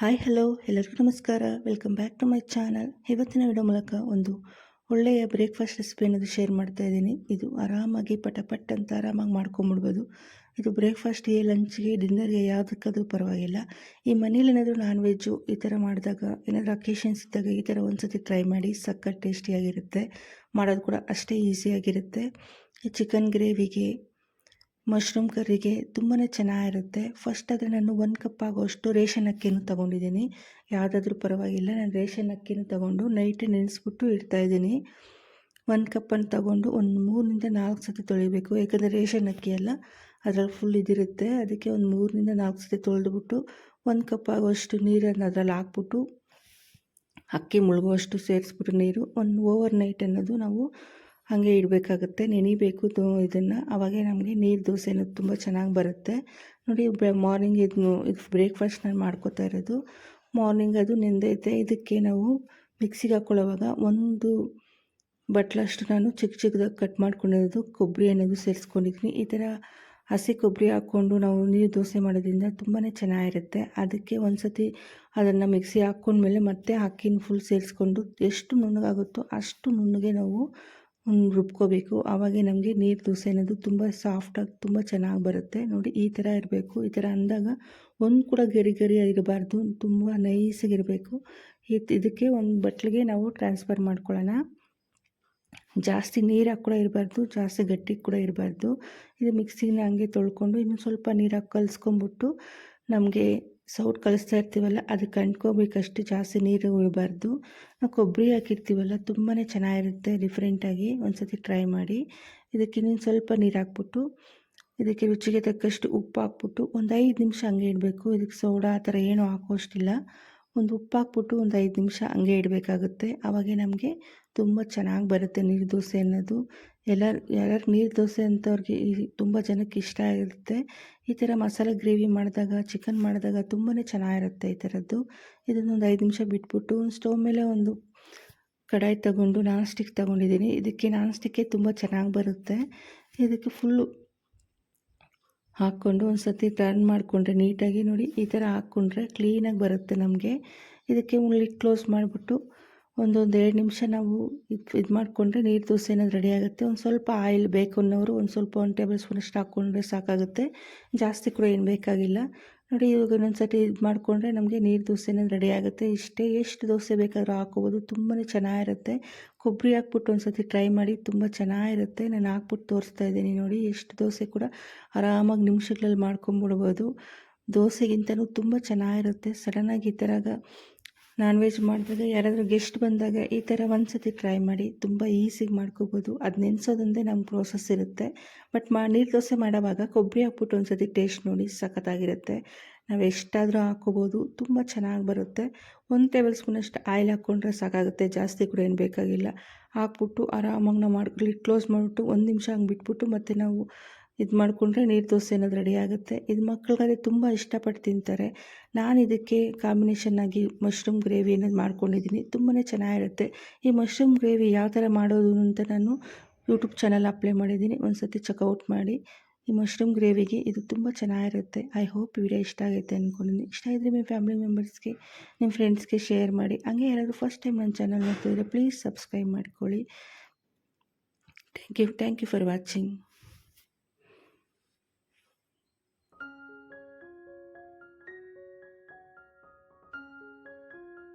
Hi, hello, ಎಲ್ಲರಿಗೂ ನಮಸ್ಕಾರ. Welcome back to my channel. ಇವತ್ತಿನ ವಿಡಿಯೋ ಮೂಲಕ ಒಂದು ಒಳ್ಳೆಯ ಬ್ರೇಕ್ಫಾಸ್ಟ್ ರೆಸಿಪಿ ಅನ್ನೋದು ಶೇರ್ ಮಾಡ್ತಾ ಇದ್ದೀನಿ. ಇದು ಆರಾಮಾಗಿ ಪಟಪಟ್ ಅಂತ ಆರಾಮಾಗಿ ಮಾಡ್ಕೊಂಬಿಡ್ಬೋದು. ಇದು ಬ್ರೇಕ್ಫಾಸ್ಟ್ಗೆ ಲಂಚ್ಗೆ ಡಿನ್ನರ್ಗೆ ಯಾವುದಕ್ಕಾದರೂ ಪರವಾಗಿಲ್ಲ. ಈ ಮನೇಲಿ ಏನಾದರೂ ನಾನ್ ವೆಜ್ಜು ಈ ಥರ ಮಾಡಿದಾಗ, ಏನಾದರೂ ಅಕೇಶನ್ಸ್ ಇದ್ದಾಗ ಈ ಥರ ಒಂದು ಸತಿ ಟ್ರೈ ಮಾಡಿ ಸಖತ್ ಟೇಸ್ಟಿಯಾಗಿರುತ್ತೆ ಮಾಡೋದು ಕೂಡ ಅಷ್ಟೇ ಈಸಿಯಾಗಿರುತ್ತೆ ಚಿಕನ್ ಗ್ರೇವಿಗೆ ಮಶ್ರೂಮ್ ಕರಿಗೆ ತುಂಬಾ ಚೆನ್ನಾಗಿರುತ್ತೆ. ಫಸ್ಟ್ ಆದರೆ ನಾನು ಒಂದು ಕಪ್ ಆಗೋಷ್ಟು ರೇಷನ್ ಅಕ್ಕಿನೂ ತೊಗೊಂಡಿದ್ದೀನಿ. ಯಾವುದಾದ್ರೂ ಪರವಾಗಿಲ್ಲ, ನಾನು ರೇಷನ್ ಅಕ್ಕಿನೂ ತೊಗೊಂಡು ನೈಟ್ ನೆನೆಸ್ಬಿಟ್ಟು ಇಡ್ತಾಯಿದ್ದೀನಿ ಒಂದು ಕಪ್ಪನ್ನು ತಗೊಂಡು ಒಂದು ಮೂರಿಂದ ನಾಲ್ಕು ಸತಿ ತೊಳಿಬೇಕು. ಯಾಕಂದರೆ ರೇಷನ್ ಅಕ್ಕಿ ಎಲ್ಲ ಅದರಲ್ಲಿ ಫುಲ್ ಇದಿರುತ್ತೆ. ಅದಕ್ಕೆ ಒಂದು ಮೂರಿಂದ ನಾಲ್ಕು ಸತಿ ತೊಳೆದುಬಿಟ್ಟು ಒಂದು ಕಪ್ ಆಗೋಷ್ಟು ನೀರನ್ನು ಅದರಲ್ಲಿ ಹಾಕ್ಬಿಟ್ಟು, ಅಕ್ಕಿ ಮುಳುಗುವಷ್ಟು ಸೇರಿಸ್ಬಿಟ್ಟು ನೀರು, ಒಂದು ಓವರ್ ನೈಟ್ ಅನ್ನೋದು ನಾವು ಹಾಗೆ ಇಡಬೇಕಾಗುತ್ತೆ, ನೆನಿಬೇಕು ಇದನ್ನು. ಆವಾಗೇ ನಮಗೆ ನೀರು ದೋಸೆ ಅನ್ನೋದು ತುಂಬ ಚೆನ್ನಾಗಿ ಬರುತ್ತೆ. ನೋಡಿ ಮಾರ್ನಿಂಗ್ ಇದನ್ನು ಇದು ಬ್ರೇಕ್ಫಾಸ್ಟ್ ನಾನು ಮಾಡ್ಕೋತಾ ಇರೋದು. ಮಾರ್ನಿಂಗ್ ಅದು ನೆಂದೈತೆ ಇದಕ್ಕೆ ನಾವು ಮಿಕ್ಸಿಗೆ ಹಾಕ್ಕೊಳ್ಳೋವಾಗ ಒಂದು ಬಟ್ಲಷ್ಟು ನಾನು ಚಿಕ್ಕ ಚಿಕ್ಕದಾಗಿ ಕಟ್ ಮಾಡ್ಕೊಂಡಿರೋದು, ಕೊಬ್ಬರಿ ಅನ್ನೋದು ಸೇರಿಸ್ಕೊಂಡಿದ್ದೀನಿ ಈ ಥರ ಹಸಿ ಕೊಬ್ಬರಿ ಹಾಕ್ಕೊಂಡು ನಾವು ನೀರು ದೋಸೆ ಮಾಡೋದ್ರಿಂದ ತುಂಬಾ ಚೆನ್ನಾಗಿರುತ್ತೆ. ಅದಕ್ಕೆ ಒಂದು ಸತಿ ಅದನ್ನು ಮಿಕ್ಸಿ ಹಾಕ್ಕೊಂಡ್ಮೇಲೆ ಮತ್ತೆ ಅಕ್ಕಿನ ಫುಲ್ ಸೇರಿಸ್ಕೊಂಡು ಎಷ್ಟು ನುಣ್ಣಗಾಗುತ್ತೋ ಅಷ್ಟು ನುಣ್ಣಗೆ ನಾವು ರುಬ್ಕೋಬೇಕು. ಆವಾಗೆ ನಮಗೆ ನೀರು ದೋಸೆ ಅನ್ನೋದು ತುಂಬ ಸಾಫ್ಟಾಗಿ ತುಂಬ ಚೆನ್ನಾಗಿ ಬರುತ್ತೆ. ನೋಡಿ, ಈ ಥರ ಇರಬೇಕು. ಈ ಥರ ಅಂದಾಗ ಒಂದು ಕೂಡ ಗರಿ ಗರಿ ಇರಬಾರ್ದು ತುಂಬ ನೈಸಾಗಿರಬೇಕು ಇದಕ್ಕೆ ಒಂದು ಬಟ್ಲಿಗೆ ನಾವು ಟ್ರಾನ್ಸ್ಫರ್ ಮಾಡ್ಕೊಳ್ಳೋಣ. ಜಾಸ್ತಿ ನೀರು ಕೂಡ ಇರಬಾರ್ದು, ಜಾಸ್ತಿ ಗಟ್ಟಿ ಕೂಡ ಇರಬಾರ್ದು. ಇದು ಮಿಕ್ಸಿನ ಹಂಗೆ ತೊಳ್ಕೊಂಡು ಇನ್ನೂ ಸ್ವಲ್ಪ ನೀರು ಹಾಕಿ ಕಲಿಸ್ಕೊಂಬಿಟ್ಟು ನಮಗೆ ಸೌಟ್ ಕಲಿಸ್ತಾ ಇರ್ತೀವಲ್ಲ ಅದಕ್ಕೆ ಅಂಟ್ಕೋಬೇಕಷ್ಟು ಜಾಸ್ತಿ ನೀರು ಉಳಬಾರ್ದು. ನಾವು ಕೊಬ್ಬರಿ ಹಾಕಿರ್ತೀವಲ್ಲ ತುಂಬಾ ಚೆನ್ನಾಗಿರುತ್ತೆ ಡಿಫ್ರೆಂಟಾಗಿ ಒಂದು ಸತಿ ಟ್ರೈ ಮಾಡಿ. ಇದಕ್ಕೆ ಇನ್ನೊಂದು ಸ್ವಲ್ಪ ನೀರು ಹಾಕ್ಬಿಟ್ಟು, ಇದಕ್ಕೆ ರುಚಿಗೆ ತಕ್ಕಷ್ಟು ಉಪ್ಪು ಹಾಕ್ಬಿಟ್ಟು ಒಂದು ಐದು ನಿಮಿಷ ಹಂಗೆ ಇಡಬೇಕು. ಇದಕ್ಕೆ ಸೋಡಾ ಆ ಥರ ಏನೂ ಹಾಕೋಷ್ಟಿಲ್ಲ. ಒಂದು ಉಪ್ಪು ಹಾಕ್ಬಿಟ್ಟು ಒಂದು ಐದು ನಿಮಿಷ ಹಂಗೆ ಇಡಬೇಕಾಗುತ್ತೆ. ಆವಾಗೇ ನಮಗೆ ತುಂಬ ಚೆನ್ನಾಗಿ ಬರುತ್ತೆ ನೀರು ದೋಸೆ ಅನ್ನೋದು. ಎಲ್ಲರ ಯಾರ್ಯಾರು ನೀರು ದೋಸೆ ಅಂಥವ್ರಿಗೆ ತುಂಬ ಜನಕ್ಕೆ ಇಷ್ಟ ಆಗಿರುತ್ತೆ. ಈ ಥರ ಮಸಾಲೆ ಗ್ರೇವಿ ಮಾಡಿದಾಗ, ಚಿಕನ್ ಮಾಡಿದಾಗ ತುಂಬಾ ಚೆನ್ನಾಗಿರುತ್ತೆ ಈ ಥರದ್ದು ಇದನ್ನೊಂದು ಐದು ನಿಮಿಷ ಬಿಟ್ಬಿಟ್ಟು ಸ್ಟವ್ ಮೇಲೆ ಒಂದು ಕಡಾಯಿ ತಗೊಂಡು ನಾನ್ ಸ್ಟಿಕ್ ತಗೊಂಡಿದ್ದೀನಿ. ಇದಕ್ಕೆ ನಾನ್ ಸ್ಟಿಕ್ಕೇ ತುಂಬ ಚೆನ್ನಾಗಿ ಬರುತ್ತೆ. ಇದಕ್ಕೆ ಫುಲ್ಲು ಹಾಕ್ಕೊಂಡು ಒಂದು ಸತಿ ಟರ್ನ್ ಮಾಡಿಕೊಂಡ್ರೆ ನೀಟಾಗಿ ನೋಡಿ ಈ ಥರ ಹಾಕ್ಕೊಂಡ್ರೆ ಕ್ಲೀನಾಗಿ ಬರುತ್ತೆ ನಮಗೆ. ಇದಕ್ಕೆ ಲಿಡ್ ಕ್ಲೋಸ್ ಮಾಡಿಬಿಟ್ಟು ಒಂದೊಂದು ಎರಡು ನಿಮಿಷ ನಾವು ಇದು ಇದು ಮಾಡಿಕೊಂಡ್ರೆ ನೀರು ದೋಸೆ ಅನ್ನೋದು ರೆಡಿ ಆಗುತ್ತೆ. ಒಂದು ಸ್ವಲ್ಪ ಆಯಿಲ್ ಬೇಕು ಅನ್ನೋರು, ಒಂದು ಸ್ವಲ್ಪ ಒಂದು ಟೇಬಲ್ ಸ್ಪೂನಷ್ಟು ಹಾಕ್ಕೊಂಡ್ರೆ ಸಾಕಾಗುತ್ತೆ. ಜಾಸ್ತಿ ಕೂಡ ಏನು ಬೇಕಾಗಿಲ್ಲ. ನೋಡಿ, ಇವಾಗ ಇನ್ನೊಂದು ಸರ್ತಿ ಇದು ಮಾಡಿಕೊಂಡ್ರೆ ನಮಗೆ ನೀರು ದೋಸೆ ಏನಾದರೂ ರೆಡಿ ಆಗುತ್ತೆ. ಇಷ್ಟೇ, ಎಷ್ಟು ದೋಸೆ ಬೇಕಾದರೂ ಹಾಕೋಬೋದು ತುಂಬಾ ಚೆನ್ನಾಗಿರುತ್ತೆ. ಕೊಬ್ಬರಿ ಹಾಕ್ಬಿಟ್ಟು ಒಂದು ಸತಿ ಟ್ರೈ ಮಾಡಿ ತುಂಬ ಚೆನ್ನಾಗಿರುತ್ತೆ. ನಾನು ಹಾಕ್ಬಿಟ್ಟು ತೋರಿಸ್ತಾ ಇದ್ದೀನಿ ನೋಡಿ, ಎಷ್ಟು ದೋಸೆ ಕೂಡ ಆರಾಮಾಗಿ ನಿಮಿಷಗಳಲ್ಲಿ ಮಾಡ್ಕೊಂಬಿಡ್ಬೋದು. ದೋಸೆಗಿಂತಲೂ ತುಂಬ ಚೆನ್ನಾಗಿರುತ್ತೆ. ಸಡನ್ನಾಗಿ ಈ ಥರ ನಾನ್ ವೆಜ್ ಮಾಡಿದಾಗ ಯಾರಾದರೂ ಗೆಸ್ಟ್ ಬಂದಾಗ ಈ ಥರ ಒಂದು ಸತಿ ಟ್ರೈ ಮಾಡಿ ತುಂಬ ಈಸಿಗೆ ಮಾಡ್ಕೋಬೋದು. ಅದು ನೆನೆಸೋದೊಂದೇ ನಮ್ಮ ಪ್ರೋಸೆಸ್ ಇರುತ್ತೆ. ಬಟ್ ಮಾ, ನೀರು ದೋಸೆ ಮಾಡೋವಾಗ ಕೊಬ್ಬರಿ ಹಾಕ್ಬಿಟ್ಟು ಒಂದು ಸತಿ ಟೇಸ್ಟ್ ನೋಡಿ ಸಖತ್ತಾಗಿರುತ್ತೆ. ನಾವು ಎಷ್ಟಾದರೂ ಹಾಕ್ಕೋಬೋದು. ತುಂಬ ಚೆನ್ನಾಗಿ ಬರುತ್ತೆ. ಒಂದು ಟೇಬಲ್ ಸ್ಪೂನಷ್ಟು ಆಯಿಲ್ ಹಾಕ್ಕೊಂಡ್ರೆ ಸಾಕಾಗುತ್ತೆ. ಜಾಸ್ತಿ ಕೂಡ ಏನು ಬೇಕಾಗಿಲ್ಲ. ಹಾಕ್ಬಿಟ್ಟು ಆರಾಮಾಗಿ ನಾವು ಮಾಡ್ಕೊಳ್ಳಿ ಕ್ಲೋಸ್ ಮಾಡಿಬಿಟ್ಟು ಒಂದು ನಿಮಿಷ ಹಂಗೆ ಬಿಟ್ಬಿಟ್ಟು ಮತ್ತು ನಾವು ಇದು ಮಾಡಿಕೊಂಡ್ರೆ ನೀರು ದೋಸೆ ಏನಾದರೂ ರೆಡಿ ಆಗುತ್ತೆ. ಇದು ಮಕ್ಕಳಿಗಾದ್ರೆ ತುಂಬ ಇಷ್ಟಪಟ್ಟು ತಿಂತಾರೆ. ನಾನು ಇದಕ್ಕೆ ಕಾಂಬಿನೇಷನ್ ಆಗಿ ಮಶ್ರೂಮ್ ಗ್ರೇವಿ ಅನ್ನೋದು ಮಾಡ್ಕೊಂಡಿದ್ದೀನಿ ತುಂಬಾ ಚೆನ್ನಾಗಿರುತ್ತೆ. ಈ ಮಶ್ರೂಮ್ ಗ್ರೇವಿ ಯಾವ ಥರ ಮಾಡೋದು ಅಂತ ನಾನು ಯೂಟ್ಯೂಬ್ ಚಾನಲ್ ಅಪ್ಲೈ ಮಾಡಿದ್ದೀನಿ ಒಂದು ಸತಿ ಚೆಕ್ಔಟ್ ಮಾಡಿ. ಈ ಮಶ್ರೂಮ್ ಗ್ರೇವಿಗೆ ಇದು ತುಂಬ ಚೆನ್ನಾಗಿರುತ್ತೆ. ಐ ಹೋಪ್ ವಿಡಿಯೋ ಇಷ್ಟ ಆಗುತ್ತೆ ಅಂದ್ಕೊಂಡಿದ್ದೀನಿ ಇಷ್ಟ ಇದ್ದರೆ ನಿಮ್ಮ ಫ್ಯಾಮಿಲಿ ಮೆಂಬರ್ಸ್ಗೆ ನಿಮ್ಮ ಫ್ರೆಂಡ್ಸ್ಗೆ ಶೇರ್ ಮಾಡಿ. ಹಂಗೆ ಯಾರಾದರೂ ಫಸ್ಟ್ ಟೈಮ್ ನನ್ನ ಚಾನಲ್ ನೋಡ್ತಿದ್ರೆ ಪ್ಲೀಸ್ ಸಬ್ಸ್ಕ್ರೈಬ್ ಮಾಡ್ಕೊಳ್ಳಿ. Thank you thank you for watching